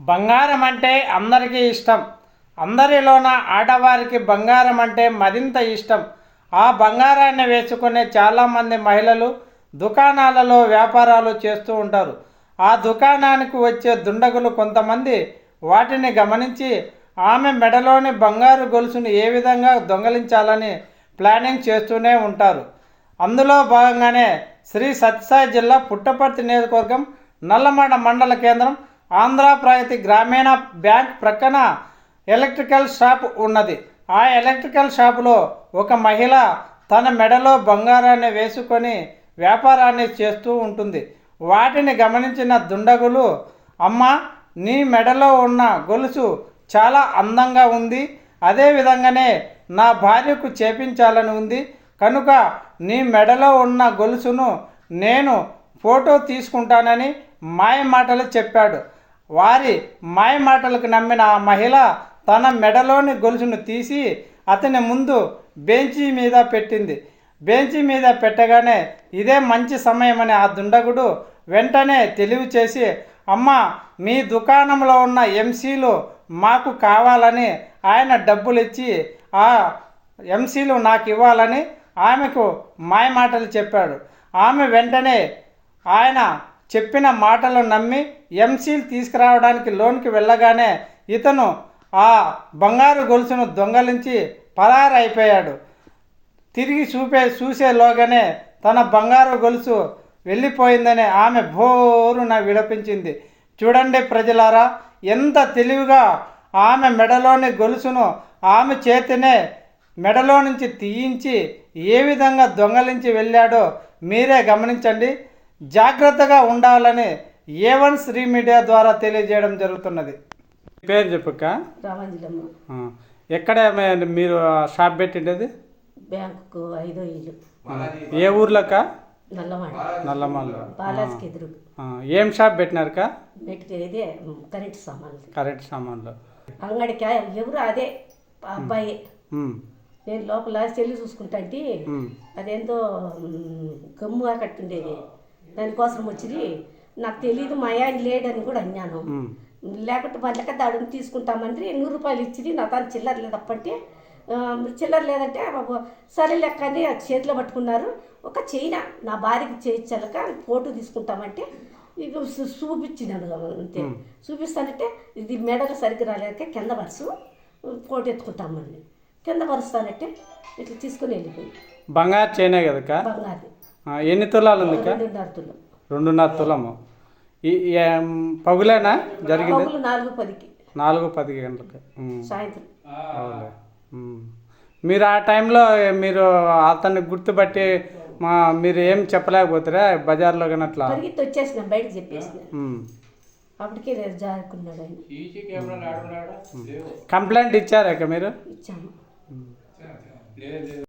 బంగారం అంటే అందరికీ ఇష్టం. అందరిలోన ఆడవారికి బంగారం అంటే మరింత ఇష్టం. ఆ బంగారాన్ని వేసుకునే చాలామంది మహిళలు దుకాణాలలో వ్యాపారాలు చేస్తూ ఉంటారు. ఆ దుకాణానికి వచ్చే దుండగులు కొంతమంది వాటిని గమనించి ఆమె మెడలోని బంగారు గొలుసును ఏ విధంగా దొంగలించాలని ప్లానింగ్ చేస్తూనే ఉంటారు. అందులో భాగంగానే శ్రీ సత్యసాయి జిల్లా పుట్టపర్తి నియోజకవర్గం నల్లమడ మండల కేంద్రం ఆంధ్రప్రగతి గ్రామీణ బ్యాంక్ ప్రక్కన ఎలక్ట్రికల్ షాప్ ఉన్నది. ఆ ఎలక్ట్రికల్ షాపులో ఒక మహిళ తన మెడలో బంగారాన్ని వేసుకొని వ్యాపారాన్ని చేస్తూ ఉంటుంది. వాటిని గమనించిన దుండగులు అమ్మ నీ మెడలో ఉన్న గొలుసు చాలా అందంగా ఉంది. అదే విధంగానే నా భార్యకు చేపించాలని ఉంది. కనుక నీ మెడలో ఉన్న గొలుసును నేను ఫోటో తీసుకుంటానని మాయ మాటలు చెప్పాడు. వారి మాయ మాటలకు నమ్మిన ఆ మహిళ తన మెడలోని గొలుసును తీసి అతని ముందు బెంచి మీద పెట్టింది. బెంచి మీద పెట్టగానే ఇదే మంచి సమయమని ఆ దుండగుడు వెంటనే తెలివి చేసి అమ్మ మీ దుకాణంలో ఉన్న ఎంసీలు మాకు కావాలని ఆయన డబ్బులు ఇచ్చి ఆ ఎంసీలు నాకు ఇవ్వాలని ఆమెకు మాయ మాటలు చెప్పాడు. ఆమె వెంటనే ఆయన చెప్పిన మాటలు నమ్మి ఎంసీలు తీసుకురావడానికి లోన్కి వెళ్ళగానే ఇతను ఆ బంగారు గొలుసును దొంగలించి పరారైపోయాడు. తిరిగి చూపే చూసేలోగానే తన బంగారు గొలుసు వెళ్ళిపోయిందని ఆమె భోరున విలపించింది చూడండి ప్రజలారా ఎంత తెలివిగా ఆమె మెడలోని గొలుసును ఆమె చేతినే మెడలో నుంచి తీయించి ఏ విధంగా దొంగలించి వెళ్ళాడో మీరే గమనించండి. జాగ్రత్తగా ఉండాలని ఏ వన్ శ్రీ మీడియా ద్వారా తెలియజేయడం జరుగుతున్నది. పేరు చెప్పుక రామంజలమ్మ. ఎక్కడ మీరు షాప్ పెట్టిండేది? బ్యాంకుకు ఐదో ఇల్లు. ఏ ఊర్లోక నల్లమల్ల. బాలాజీకి ఎదురు. ఏం షాప్ పెట్టినారుక నెట్కి ఇదే కరెంట్ సామాన్లు. కరెంట్ సామాన్లు. అంగడికి ఎవరు అదే అబ్బాయి. నేను లోపల చెల్లి చూసుకుంటాంటి ఉమ్, అదేందో గమ్ముగా కట్టుండేది. దానికోసం వచ్చింది నాకు తెలియదు మా ఆయన లేడని కూడా అన్నాను. లేకుంటే వాళ్ళకి దాడిని తీసుకుంటామంటే నూరు రూపాయలు ఇచ్చింది నా తాను చిల్లర లేదప్పంటే చిల్లర లేదంటే బాబు సరే లెక్క అని ఆ చేతిలో పట్టుకున్నారు. ఒక చైనా నా భార్యకి చేయించాలక ఫోటో తీసుకుంటామంటే ఇక చూపించినాను అంతే. చూపిస్తానంటే ఇది మెడలు సరిగ్గా రాలేక కింద వరుసు ఫోటో ఎత్తుకుంటామని కింద వరుస్తానంటే ఇట్లా తీసుకొని వెళ్ళిపోయి. బంగారు చైనే కదక బంగారు ఎన్ని తులాలు ఉందిక రెండున్నర తులం. రెండున్నర తులము. ఈ పగులేనా? జరిగింది? పగులు నాలుగు పదికి. నాలుగు పది గంటలకు. సాయంత్రం. మీరు ఆ టైంలో మీరు అతన్ని గుర్తుపట్టి మా మీరు ఏం చెప్పలేకపోతారా? బజార్లో కానీ అట్లా వచ్చేసిన చెప్పేసిన. అప్పటికే జారుకున్నాడు ఆయన. కంప్లైంట్ ఇచ్చారా ఇక మీరు? ఇచ్చాము.